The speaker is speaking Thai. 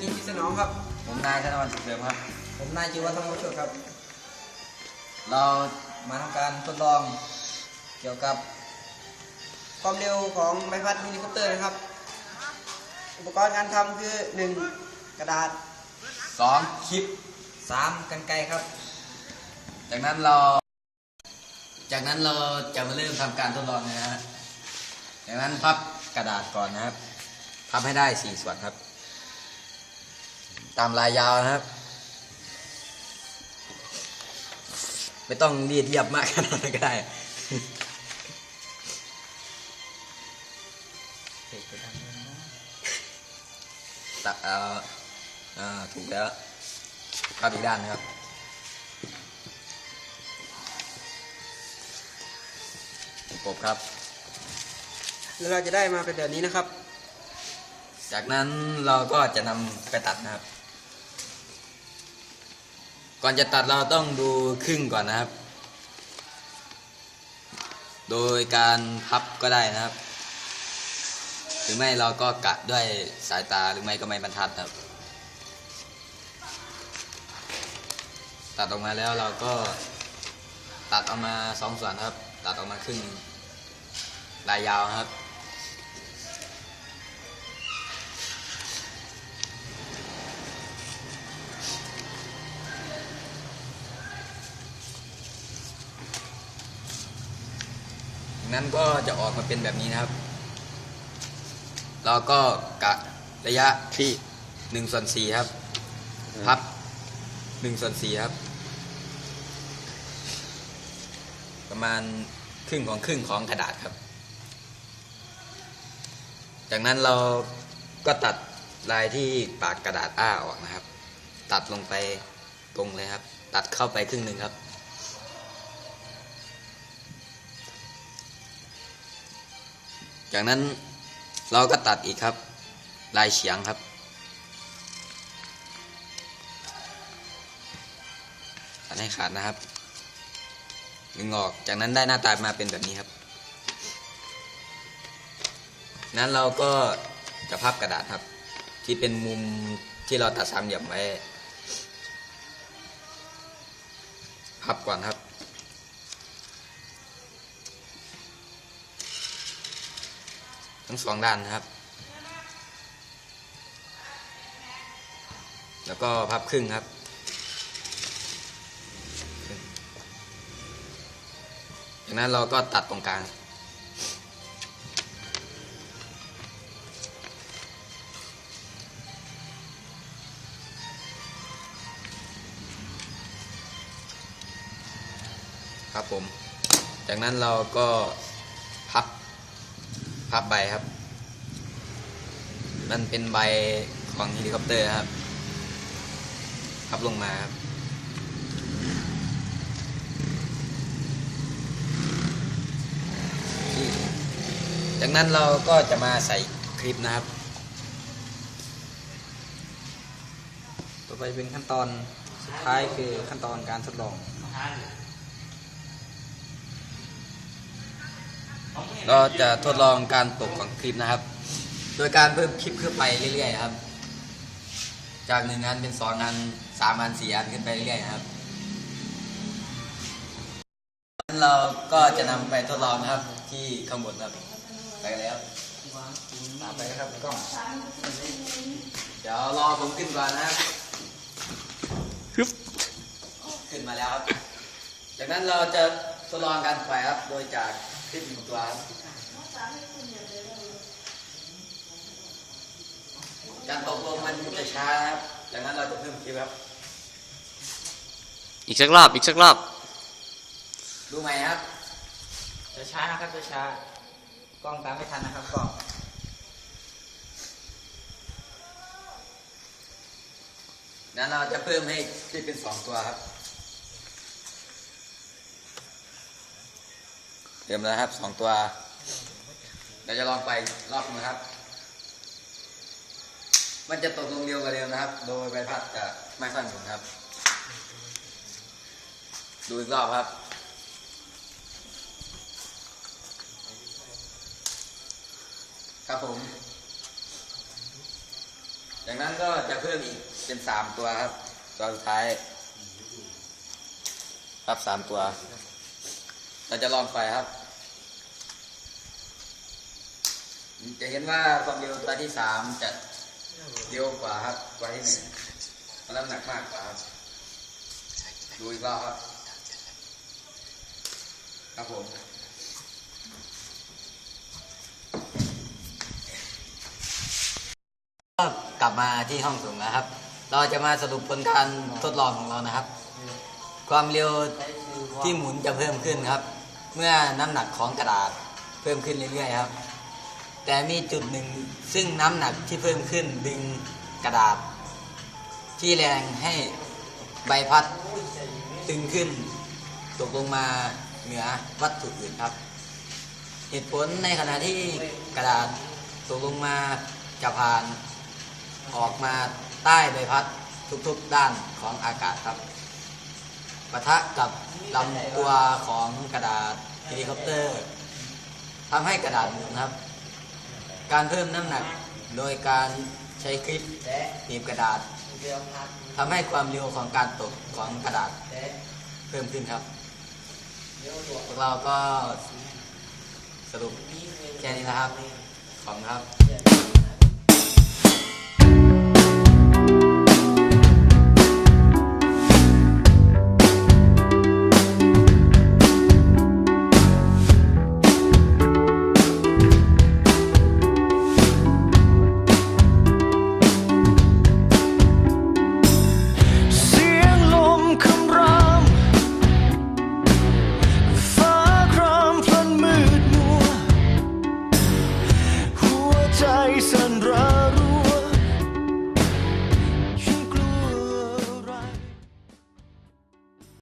พิษณองครับ ผมนายธนวัฒน์สุขเสริมครับ ผมนายจิวัฒน์ธรรมโชตครับ เรามาทำการทดลองเกี่ยวกับ ความเร็วของใบพัดเฮลิคอปเตอร์นะครับ อุปกรณ์การทำคือ 1. กระดาษสองคลิป 3. กันไกรครับ จากนั้นเรา จากนั้นเราจะมาเริ่มทำการทดลองนะฮะจากนั้นพับกระดาษก่อนนะครับพับให้ได้สี่ส่วนครับ ตามลายยาวนะครับ ไม่ต้องรีดเรียบมากขนาดนั้นก็ได้ตัดเอาอ่าถูกแล้วพับอีกด้านนะครับกบครับแล้วเราจะได้มาเป็นแบบนี้นะครับ จากนั้นเราก็จะนำไปตัดนะครับ ก่อนจะตัดเราต้องดูครึ่งก่อนนะครับ โดยการพับก็ได้นะครับ หรือไม่เราก็กะด้วยสายตาหรือไม่ก็ไม่บรรทัดครับ ตัดออกมาแล้วเราก็ตัดออกมาสองส่วนครับ ตัดออกมาครึ่งหนึ่งลายยาวครับ นั้นก็จะออกมาเป็นแบบนี้นะครับ เราก็กะระยะที่หนึ่งส่วนสี่ครับ พับหนึ่งส่วนสี่ครับ ประมาณครึ่งของครึ่งของกระดาษครับ จากนั้นเราก็ตัดลายที่ปากกระดาษอ้าออกนะครับ ตัดลงไปตรงเลยครับ ตัดเข้าไปครึ่งหนึ่งครับ จากนั้นเราก็ตัดอีกครับ ลายเฉียงครับ ตัดให้ขาดนะครับดึงออกจากนั้นได้หน้าตามาเป็นแบบนี้ครับ นั้นเราก็จะพับกระดาษครับ ที่เป็นมุมที่เราตัดสามเหลี่ยมไว้พับก่อนครับ ทั้งสองด้านนะครับ แล้วก็พับครึ่งครับ จากนั้นเราก็ตัดตรงกลางครับผม จากนั้นเราก็ พับใบครับ มันเป็นใบของเฮลิคอปเตอร์ครับ พับลงมาครับจากนั้นเราก็จะมาใส่คลิปนะครับ ต่อไปเป็นขั้นตอนสุดท้ายคือขั้นตอนการทดลอง เราจะทดลองการตกของคลิปนะครับ โดยการเพิ่มคลิปขึ้นไปเรื่อยๆครับ จากหนึ่งอันเป็นสองอันสามอันสี่อันขึ้นไปเรื่อยๆครับเราก็จะนำไปทดลองนะครับที่ข้างบนครับไปแล้วตามไปนะครับกล้องเดี๋ยวรอผมขึ้นก่อนนะครับขึ้นมาแล้วครับจากนั้นเราจะทดลองการปล่อยครับโดยจาก คลิปหนึ่งตัวครับการตกลงมันจะช้านะครับจากนั้นเราจะเพิ่มคลิปครับ อีกสักรอบอีกสักรอบ ดูไหมครับ จะช้านะครับจะช้ากล้องตามไม่ทันนะครับกล้องนั้นเราจะเพิ่มให้คลิปเป็นสองตัวครับ เริ่มแล้วครับสองตัวเราจะลองไปรอบนึงครับ มันจะตกลงเร็วกว่าเดิมนะครับ โดยใบพัดจะไม่ค่อยหมุนครับ ดูอีกรอบครับครับผม จากนั้นก็จะเพิ่มอีกเป็นสามตัวครับ ตัวสุดท้าย ครับสามตัว เราจะลองไฟครับ จะเห็นว่าความเร็วตัวที่สามจะเร็วกว่าครับกว่าที่หนึ่งเพราะน้ำหนักมากกว่าครับดูอีกรอบครับ ครับผมก็กลับมาที่ห้องส่งแล้วครับ เราจะมาสรุปผลการทดลองของเรานะครับ ความเร็วที่หมุนจะเพิ่มขึ้นครับ เมื่อน้ำหนักของกระดาษเพิ่มขึ้นเรื่อยๆครับ แต่มีจุดหนึ่งซึ่งน้ำหนักที่เพิ่มขึ้นดึงกระดาษ ที่แรงให้ใบพัดตึงขึ้น ตกลงมาเหนือวัตถุอื่นครับ เหตุผลในขณะที่กระดาษตกลงมาจะผ่านออกมาใต้ใบพัดทุกๆด้านของอากาศครับ ปะทะกับลำตัวของกระดาษเฮลิคอปเตอร์ทำให้กระดาษหมุนครับ การเพิ่มน้ำหนักโดยการใช้คลิปหนีบกระดาษทำให้ความเร็วของการตกของกระดาษ เพิ่มขึ้นครับพวกเราก็สรุปแค่นี้นะครับ ขอบคุณครับ